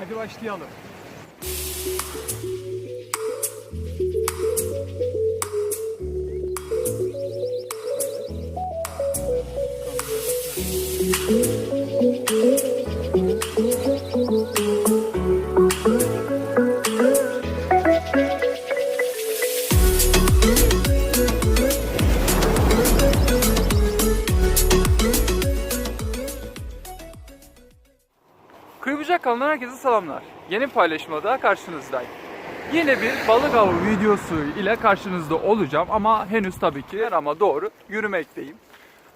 Hadi başlayalım. Kıyıbucak kanalından herkese selamlar. Yeni paylaşmada karşınızdayım. Yine bir balık avı videosu ile karşınızda olacağım ama henüz tabii ki Meram'a doğru yürümekteyim.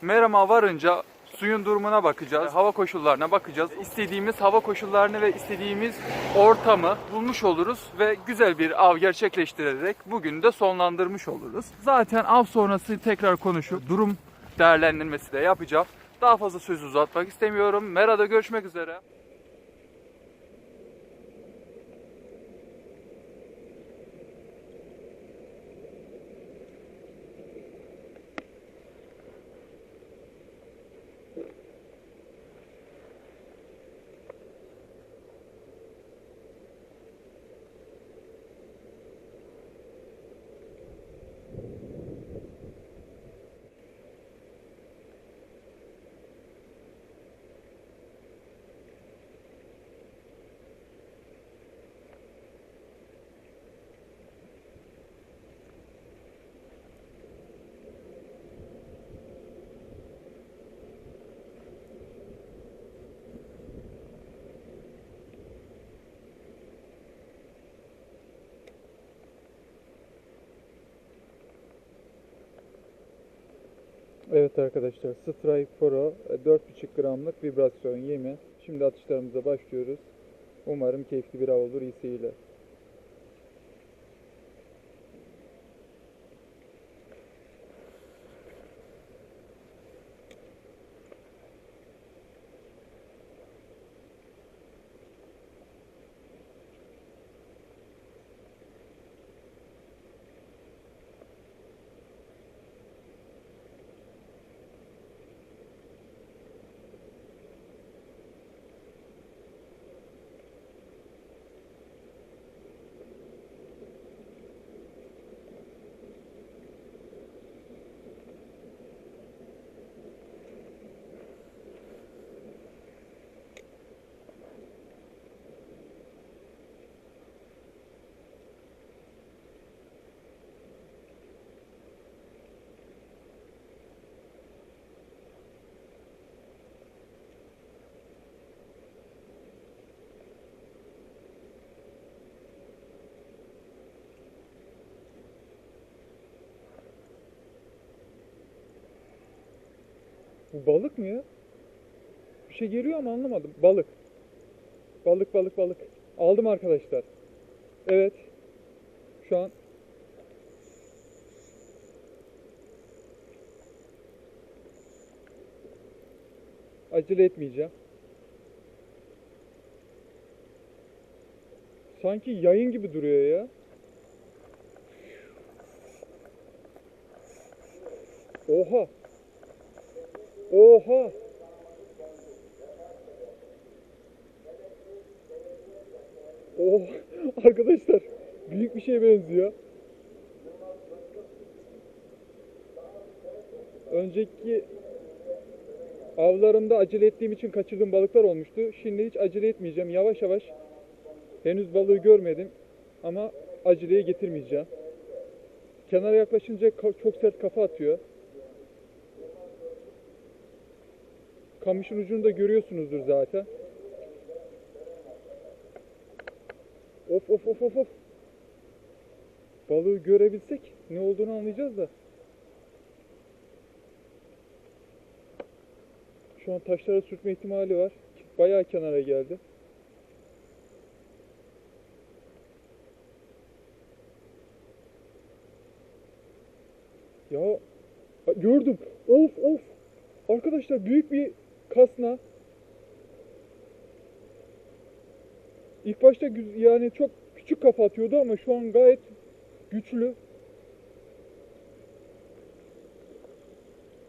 Meram'a varınca suyun durumuna bakacağız, hava koşullarına bakacağız. İstediğimiz hava koşullarını ve istediğimiz ortamı bulmuş oluruz ve güzel bir av gerçekleştirerek bugün de sonlandırmış oluruz. Zaten av sonrası tekrar konuşup durum değerlendirmesi de yapacağım. Daha fazla sözü uzatmak istemiyorum. Mera'da görüşmek üzere. Evet arkadaşlar Strike e, 4,5 gramlık vibrasyon yemi. Şimdi atışlarımıza başlıyoruz. Umarım keyifli bir av olur iyi seyirler. Bu balık mı ya? Bir şey geliyor ama anlamadım. Balık. Balık balık balık. Aldım arkadaşlar. Evet. Şu an acele etmeyeceğim. Sanki yayın gibi duruyor ya. Oha. Oha. Oh arkadaşlar büyük bir şeye benziyor. Önceki avlarımda acele ettiğim için kaçırdığım balıklar olmuştu. Şimdi hiç acele etmeyeceğim. Yavaş yavaş henüz balığı görmedim ama aceleye getirmeyeceğim. Kenara yaklaşınca çok sert kafa atıyor. Kamışın ucunu da görüyorsunuzdur zaten. Of of of of of. Balığı görebilsek ne olduğunu anlayacağız da. Şu an taşlara sürtme ihtimali var. Bayağı kenara geldi. Ya gördüm. Of of. Arkadaşlar büyük bir kasna. İlk başta yani çok küçük kafa atıyordu ama şu an gayet güçlü.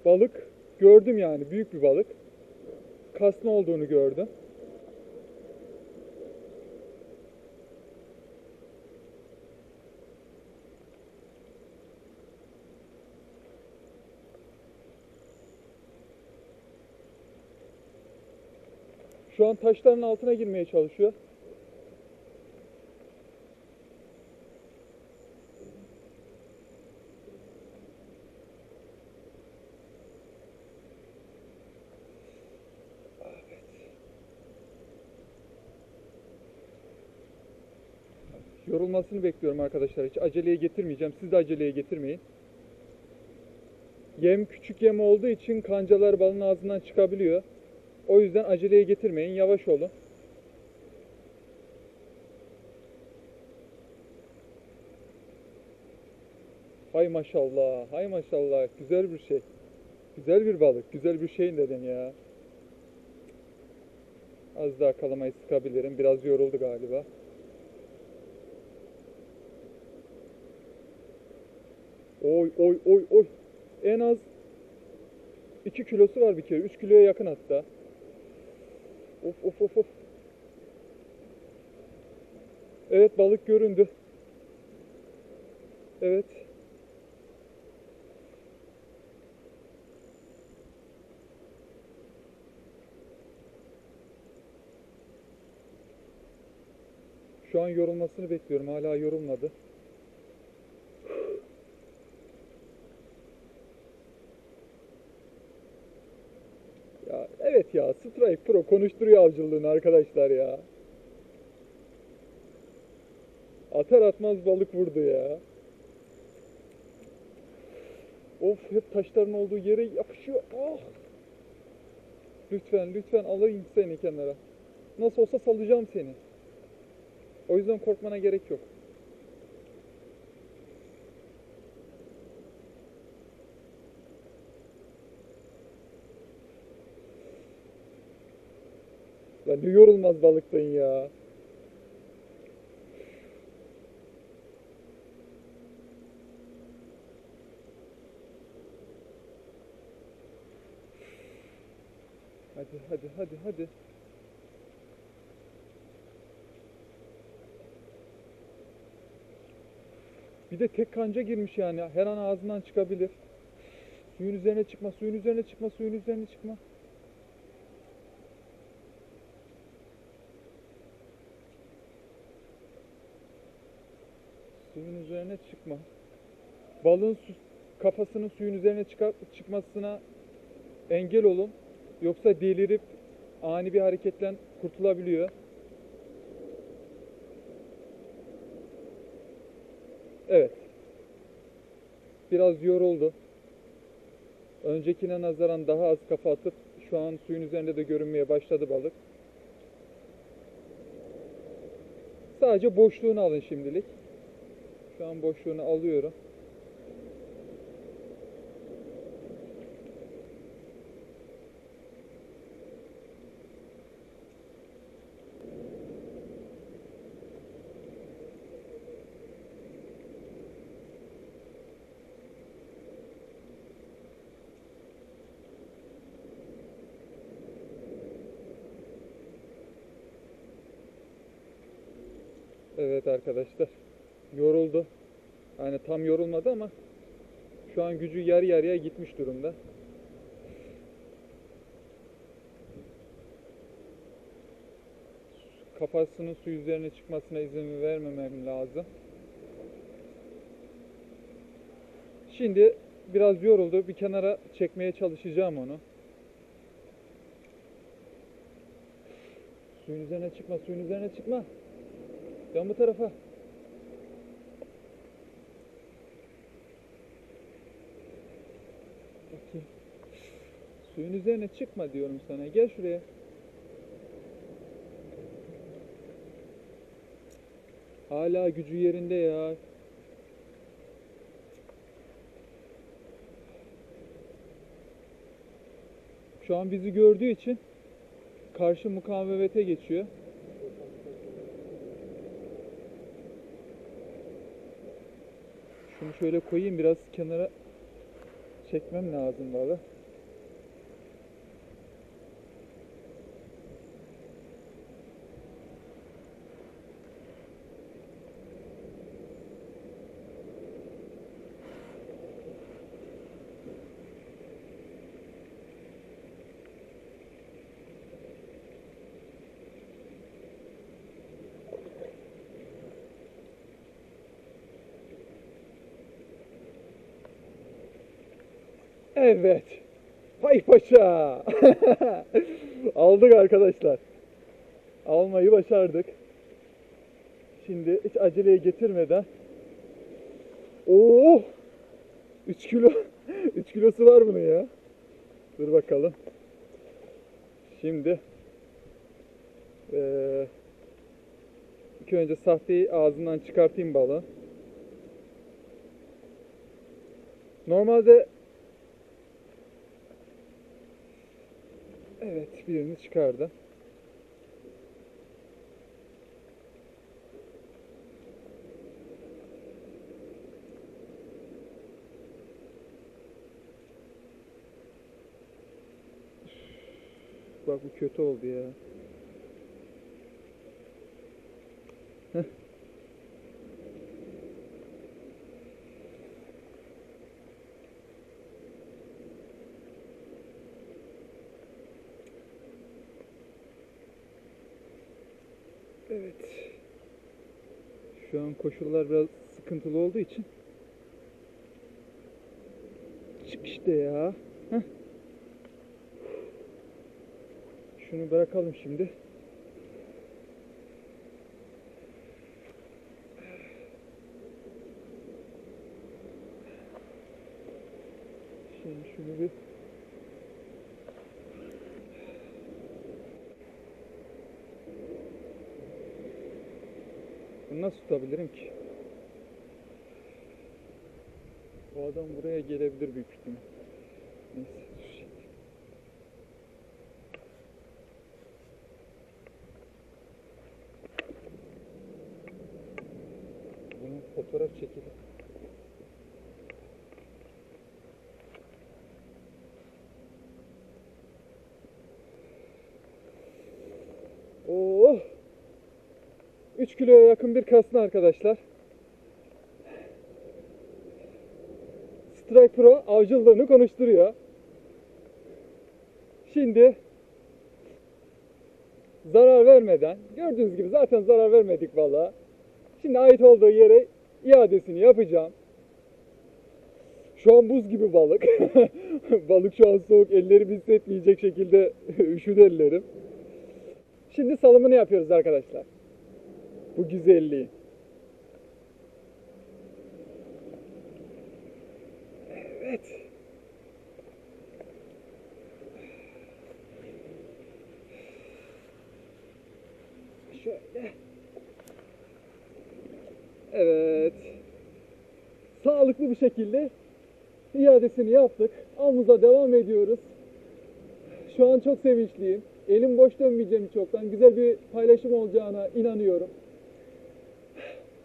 Balık gördüm yani büyük bir balık. Kasna olduğunu gördüm. Şu an taşların altına girmeye çalışıyor. Yorulmasını bekliyorum arkadaşlar. Hiç aceleye getirmeyeceğim. Siz de aceleye getirmeyin. Yem küçük yem olduğu için kancalar balın ağzından çıkabiliyor. O yüzden aceleye getirmeyin. Yavaş olun. Hay maşallah. Hay maşallah. Güzel bir şey. Güzel bir balık. Güzel bir şey dedin ya. Az daha kalamayı sıkabilirim. Biraz yoruldu galiba. Oy oy oy oy. En az 2 kilosu var bir kere. 3 kiloya yakın hatta. Of of of of. Evet balık göründü. Evet. Şu an yorulmasını bekliyorum. Hala yorulmadı. Ya evet ya Strike Pro konuşturuyor avcılığını arkadaşlar ya. Atar atmaz balık vurdu ya. Of hep taşların olduğu yere yapışıyor. Ah. Lütfen lütfen alayım seni kenara. Nasıl olsa salacağım seni. O yüzden korkmana gerek yok. Lan ne yorulmaz balıktın ya. Hadi hadi hadi hadi. Bir de tek kanca girmiş yani. Her an ağzından çıkabilir. Suyun üzerine çıkma, suyun üzerine çıkma, suyun üzerine çıkma. Suyun üzerine çıkma. Balığın su, kafasının suyun üzerine çıkar, çıkmasına engel olun. Yoksa delirip ani bir hareketten kurtulabiliyor. Evet. Biraz yoruldu. Öncekine nazaran daha az kafa atıp şu an suyun üzerinde de görünmeye başladı balık. Sadece boşluğunu alın şimdilik. Şu an boşluğunu alıyorum. Evet arkadaşlar. Yoruldu. Yani tam yorulmadı ama şu an gücü yarı yarıya gitmiş durumda. Kafasının su üzerine çıkmasına izin vermemem lazım. Şimdi biraz yoruldu. Bir kenara çekmeye çalışacağım onu. Suyun üzerine çıkma, suyun üzerine çıkma. Dön bu tarafa. Suyun üzerine çıkma diyorum sana. Gel şuraya. Hala gücü yerinde ya. Şu an bizi gördüğü için karşı mukavemete geçiyor. Şunu şöyle koyayım biraz kenara çekmem lazım balı. Evet. Hay paşa. Aldık arkadaşlar. Almayı başardık. Şimdi hiç aceleye getirmeden. Oo! 3 kilo. 3 kilosu var bunun ya. Dur bakalım. Şimdi eee ilk önce sahteyi ağzından çıkartayım balığı. Normalde Evet, birini çıkardı. Bak bu kötü oldu ya. Heh. Evet. Şu an koşullar biraz sıkıntılı olduğu için. Çık işte ya. Heh. Şunu bırakalım şimdi. Şimdi şunu bir nasıl tutabilirim ki? O adam buraya gelebilir büyük ihtimal. Neyse şimdi. Bunun fotoğraf çekelim. Oh! 3 kiloya yakın bir kasna arkadaşlar. Strike Pro avcılığını konuşturuyor. Şimdi zarar vermeden, gördüğünüz gibi zaten zarar vermedik valla. Şimdi ait olduğu yere iadesini yapacağım. Şu an buz gibi balık. balık şu an soğuk, ellerimi hissetmeyecek şekilde üşüdü ellerim. Şimdi salımını yapıyoruz arkadaşlar. Bu güzelliği. Evet. Şöyle. Evet. Sağlıklı bir şekilde iadesini yaptık. Avımıza devam ediyoruz. Şu an çok sevinçliyim. Elim boş dönmeyeceğim çoktan. Güzel bir paylaşım olacağına inanıyorum.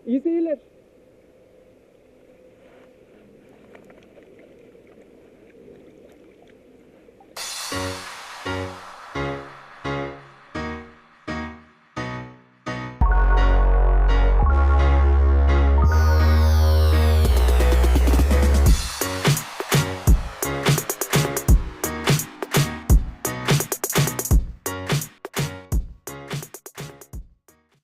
İyi.